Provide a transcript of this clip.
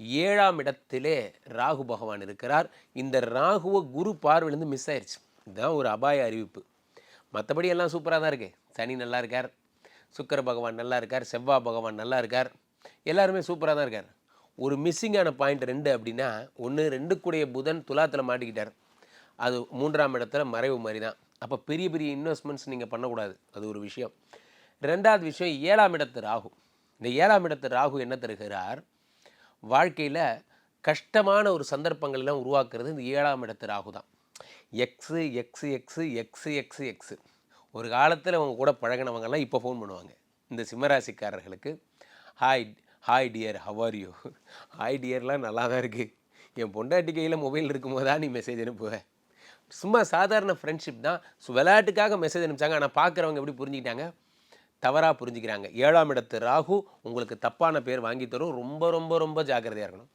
ஏழாம் இடத்திலே ராகு பகவான் இருக்கிறார். இந்த ராகுவை குரு பார்வையிலேருந்து மிஸ் ஆயிடுச்சு இதுதான் ஒரு அபாய அறிவிப்பு. மற்றபடி எல்லாம் சூப்பராக தான் இருக்குது சனி நல்லா இருக்கார். சுக்கர பகவான் நல்லா இருக்கார். செவ்வாய் பகவான் நல்லா இருக்கார். எல்லாருமே சூப்பராக தான் இருக்கார். ஒரு மிஸ்ஸிங்கான பாயிண்ட் ரெண்டு அப்படின்னா ஒன்று ரெண்டு கூடிய புதன் துலாத்தில் மாட்டிக்கிட்டார். அது மூன்றாம் இடத்துல மறைவு மாதிரி தான். அப்போ பெரிய பெரிய இன்வெஸ்ட்மெண்ட்ஸ் நீங்கள் பண்ணக்கூடாது. அது ஒரு விஷயம். ரெண்டாவது விஷயம் ஏழாம் இடத்து ராகு. இந்த ஏழாம் இடத்து ராகு என்ன தருகிறார்? வாழ்க்கையில் கஷ்டமான ஒரு சந்தர்ப்பங்கள்லாம் உருவாக்குறது இந்த ஏழாம் இடத்து ராகு தான். Ex ex ex ex ex ex ஒரு காலத்தில் அவங்க கூட பழகினவங்கெல்லாம் இப்போ ஃபோன் பண்ணுவாங்க. இந்த சிம்மராசிக்காரர்களுக்கு hi hi dear how are you hi டியர்லாம் நல்லா தான் இருக்குது என் பொண்டாட்டி கையில் மொபைல் இருக்கும்போது தான் நீ மெசேஜ் அனுப்புவேன் சும்மா சாதாரண ஃப்ரெண்ட்ஷிப் தான். ஸோ விளையாட்டுக்காக மெசேஜ் அனுப்பிச்சாங்க. ஆனால் பார்க்குறவங்க எப்படி புரிஞ்சுக்கிட்டாங்க? தவறாக புரிஞ்சுக்கிறாங்க. ஏழாம் இடத்து ராகு உங்களுக்கு தப்பான பேர் வாங்கி தரும். ரொம்ப ரொம்ப ரொம்ப ஜாக்கிரதையாக இருக்கணும்.